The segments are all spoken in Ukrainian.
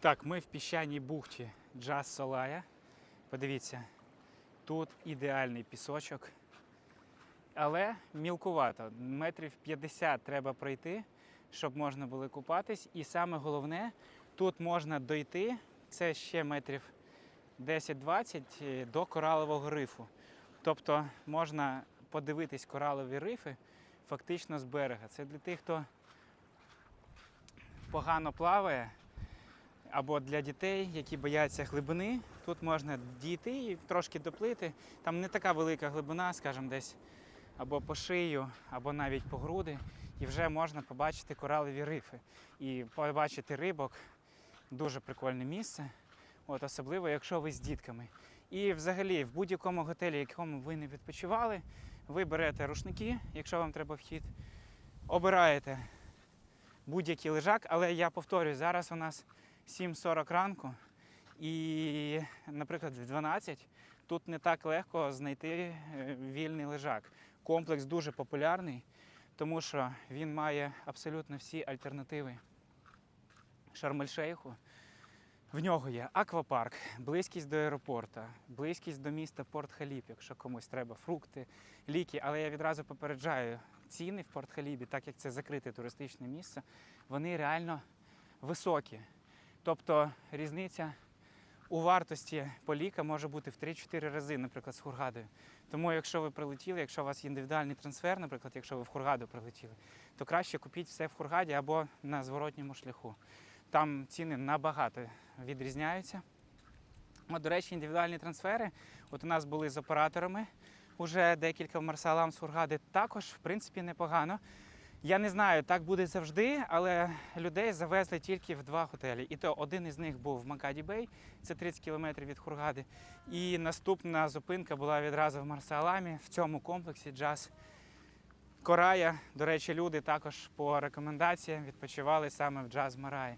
Так, ми в піщаній бухті Джаз Солая. Подивіться, тут ідеальний пісочок. Але мілкувато. Метрів 50 треба пройти, щоб можна було купатись. І саме головне, тут можна дойти, це ще метрів 10-20 е, до коралового рифу. Тобто можна подивитись коралові рифи фактично з берега. Це для тих, хто погано плаває, або для дітей, які бояться глибини. Тут можна дійти і трошки доплити. Там не така велика глибина, скажімо, десь або по шию, або навіть по груди. І вже можна побачити коралові рифи і побачити рибок. Дуже прикольне місце. От, особливо, якщо ви з дітками. І взагалі в будь-якому готелі, якому ви не відпочивали, ви берете рушники, якщо вам треба вхід, обираєте будь-який лежак, але я повторюю, зараз у нас 7.40 ранку, і, наприклад, в 12 тут не так легко знайти е, вільний лежак. Комплекс дуже популярний, тому що він має абсолютно всі альтернативи Шарм-ель-Шейху. В нього є аквапарк, близькість до аеропорту, близькість до міста Порт-Халіб, якщо комусь треба фрукти, ліки. Але я відразу попереджаю, ціни в Порт-Халібі, так як це закрите туристичне місце, вони реально високі. Тобто різниця у вартості поліка може бути в 3-4 рази, наприклад, з Хургадою. Тому, якщо ви прилетіли, якщо у вас індивідуальний трансфер, наприклад, якщо ви в Хургаду прилетіли, то краще купіть все в Хургаді або на зворотньому шляху. Там ціни набагато відрізняються. От, до речі, індивідуальні трансфери. От у нас були з операторами уже декілька в Марсалам з Хургади. Також, в принципі, непогано. Я не знаю, так буде завжди, але людей завезли тільки в два готелі. І то один із них був в Макаді Бей, це 30 кілометрів від Хургади. І наступна зупинка була відразу в Марсаламі в цьому комплексі джаз. Корая, до речі, люди також по рекомендаціям відпочивали саме в джаз Мараї.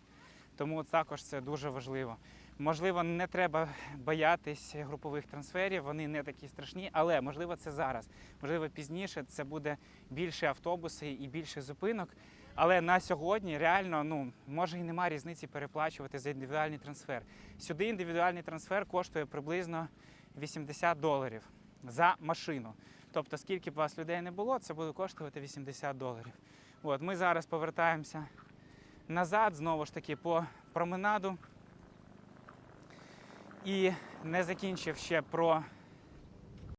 Тому також це дуже важливо. Можливо, не треба боятись групових трансферів, вони не такі страшні, але можливо це зараз. Можливо, пізніше це буде більше автобуси і більше зупинок. Але на сьогодні реально ну може і немає різниці переплачувати за індивідуальний трансфер. Сюди індивідуальний трансфер коштує приблизно 80 доларів за машину. Тобто, скільки б вас людей не було, це буде коштувати 80 доларів. От ми зараз повертаємося назад, знову ж таки, по променаду. І не закінчив ще про